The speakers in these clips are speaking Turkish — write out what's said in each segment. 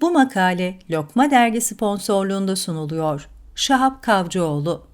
Bu makale Lokma Dergi sponsorluğunda sunuluyor. Şahap Kavcıoğlu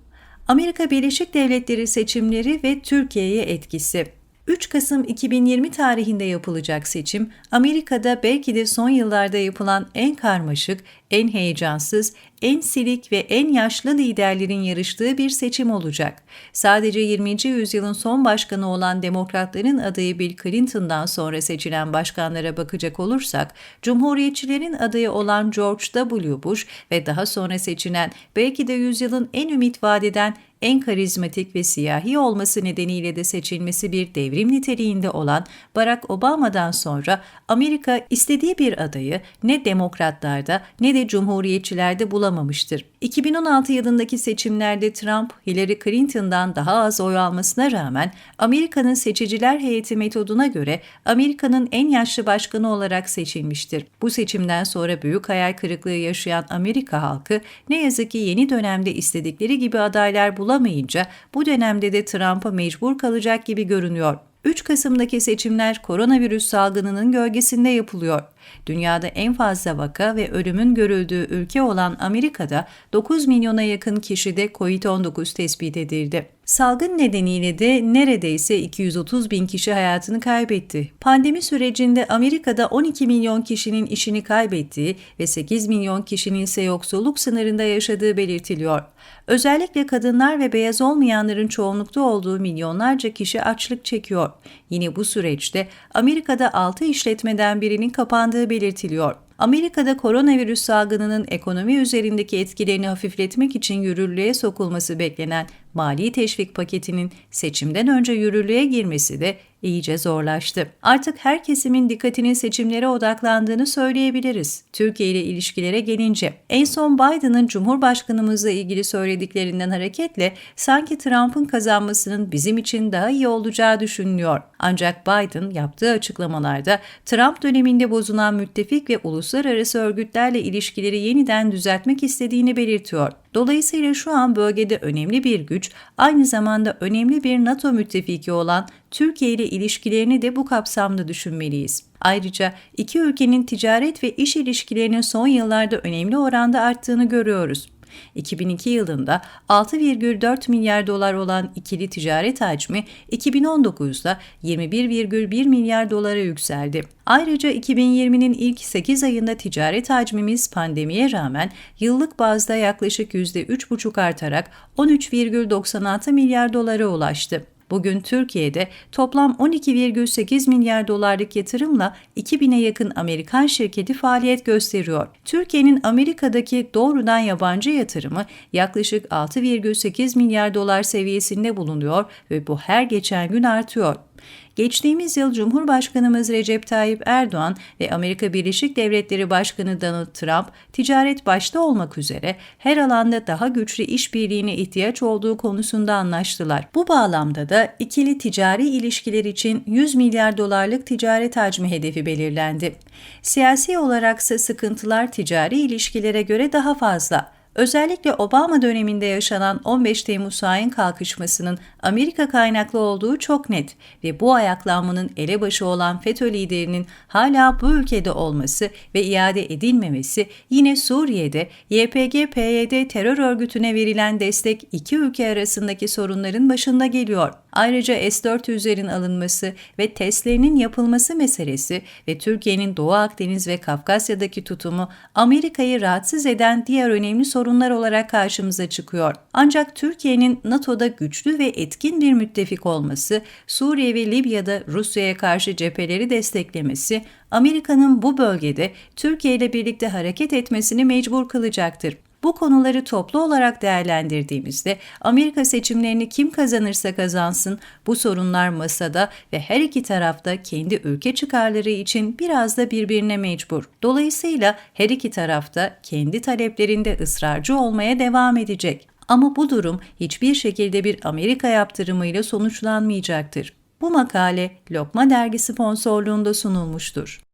Amerika Birleşik Devletleri seçimleri ve Türkiye'ye etkisi 3 Kasım 2020 tarihinde yapılacak seçim, Amerika'da belki de son yıllarda yapılan en karmaşık, en heyecansız, en silik ve en yaşlı liderlerin yarıştığı bir seçim olacak. Sadece 20. yüzyılın son başkanı olan demokratların adayı Bill Clinton'dan sonra seçilen başkanlara bakacak olursak, Cumhuriyetçilerin adayı olan George W. Bush ve daha sonra seçilen belki de yüzyılın en ümit vadeden en karizmatik ve siyahi olması nedeniyle de seçilmesi bir devrim niteliğinde olan Barack Obama'dan sonra Amerika istediği bir adayı ne demokratlarda ne de cumhuriyetçilerde bulamamıştır. 2016 yılındaki seçimlerde Trump, Hillary Clinton'dan daha az oy almasına rağmen Amerika'nın seçiciler heyeti metoduna göre Amerika'nın en yaşlı başkanı olarak seçilmiştir. Bu seçimden sonra büyük hayal kırıklığı yaşayan Amerika halkı ne yazık ki yeni dönemde istedikleri gibi adaylar bulamayınca bu dönemde de Trump'a mecbur kalacak gibi görünüyor. 3 Kasım'daki seçimler koronavirüs salgınının gölgesinde yapılıyor. Dünyada en fazla vaka ve ölümün görüldüğü ülke olan Amerika'da 9 milyona yakın kişide COVID-19 tespit edildi. Salgın nedeniyle de neredeyse 230 bin kişi hayatını kaybetti. Pandemi sürecinde Amerika'da 12 milyon kişinin işini kaybettiği ve 8 milyon kişinin ise yoksulluk sınırında yaşadığı belirtiliyor. Özellikle kadınlar ve beyaz olmayanların çoğunlukta olduğu milyonlarca kişi açlık çekiyor. Yine bu süreçte Amerika'da 6 işletmeden birinin kapandığı belirtiliyor. Amerika'da koronavirüs salgınının ekonomi üzerindeki etkilerini hafifletmek için yürürlüğe sokulması beklenen mali teşvik paketinin seçimden önce yürürlüğe girmesi de iyice zorlaştı. Artık her kesimin dikkatinin seçimlere odaklandığını söyleyebiliriz. Türkiye ile ilişkilere gelince en son Biden'ın Cumhurbaşkanımızla ilgili söylediklerinden hareketle sanki Trump'ın kazanmasının bizim için daha iyi olacağı düşünülüyor. Ancak Biden yaptığı açıklamalarda Trump döneminde bozulan müttefik ve uluslararası örgütlerle ilişkileri yeniden düzeltmek istediğini belirtiyor. Dolayısıyla şu an bölgede önemli bir güç, aynı zamanda önemli bir NATO müttefiki olan Türkiye ile ilişkilerini de bu kapsamda düşünmeliyiz. Ayrıca iki ülkenin ticaret ve iş ilişkilerinin son yıllarda önemli oranda arttığını görüyoruz. 2002 yılında 6,4 milyar dolar olan ikili ticaret hacmi 2019'da 21,1 milyar dolara yükseldi. Ayrıca 2020'nin ilk 8 ayında ticaret hacmimiz pandemiye rağmen yıllık bazda yaklaşık %3,5 artarak 13,96 milyar dolara ulaştı. Bugün Türkiye'de toplam 12,8 milyar dolarlık yatırımla 2000'e yakın Amerikan şirketi faaliyet gösteriyor. Türkiye'nin Amerika'daki doğrudan yabancı yatırımı yaklaşık 6,8 milyar dolar seviyesinde bulunuyor ve bu her geçen gün artıyor. Geçtiğimiz yıl Cumhurbaşkanımız Recep Tayyip Erdoğan ve Amerika Birleşik Devletleri Başkanı Donald Trump, ticaret başta olmak üzere her alanda daha güçlü işbirliğine ihtiyaç olduğu konusunda anlaştılar. Bu bağlamda da ikili ticari ilişkiler için 100 milyar dolarlık ticaret hacmi hedefi belirlendi. Siyasi olaraksa sıkıntılar ticari ilişkilere göre daha fazla. Özellikle Obama döneminde yaşanan 15 Temmuz hain kalkışmasının Amerika kaynaklı olduğu çok net ve bu ayaklanmanın elebaşı olan FETÖ liderinin hala bu ülkede olması ve iade edilmemesi yine Suriye'de YPG-PYD terör örgütüne verilen destek iki ülke arasındaki sorunların başında geliyor. Ayrıca S-400'lerin alınması ve testlerinin yapılması meselesi ve Türkiye'nin Doğu Akdeniz ve Kafkasya'daki tutumu Amerika'yı rahatsız eden diğer önemli sorunlar olarak karşımıza çıkıyor. Ancak Türkiye'nin NATO'da güçlü ve etkin bir müttefik olması, Suriye ve Libya'da Rusya'ya karşı cepheleri desteklemesi, Amerika'nın bu bölgede Türkiye ile birlikte hareket etmesini mecbur kılacaktır. Bu konuları toplu olarak değerlendirdiğimizde Amerika seçimlerini kim kazanırsa kazansın bu sorunlar masada ve her iki tarafta kendi ülke çıkarları için biraz da birbirine mecbur. Dolayısıyla her iki tarafta kendi taleplerinde ısrarcı olmaya devam edecek. Ama bu durum hiçbir şekilde bir Amerika yaptırımıyla sonuçlanmayacaktır. Bu makale Lokma Dergi sponsorluğunda sunulmuştur.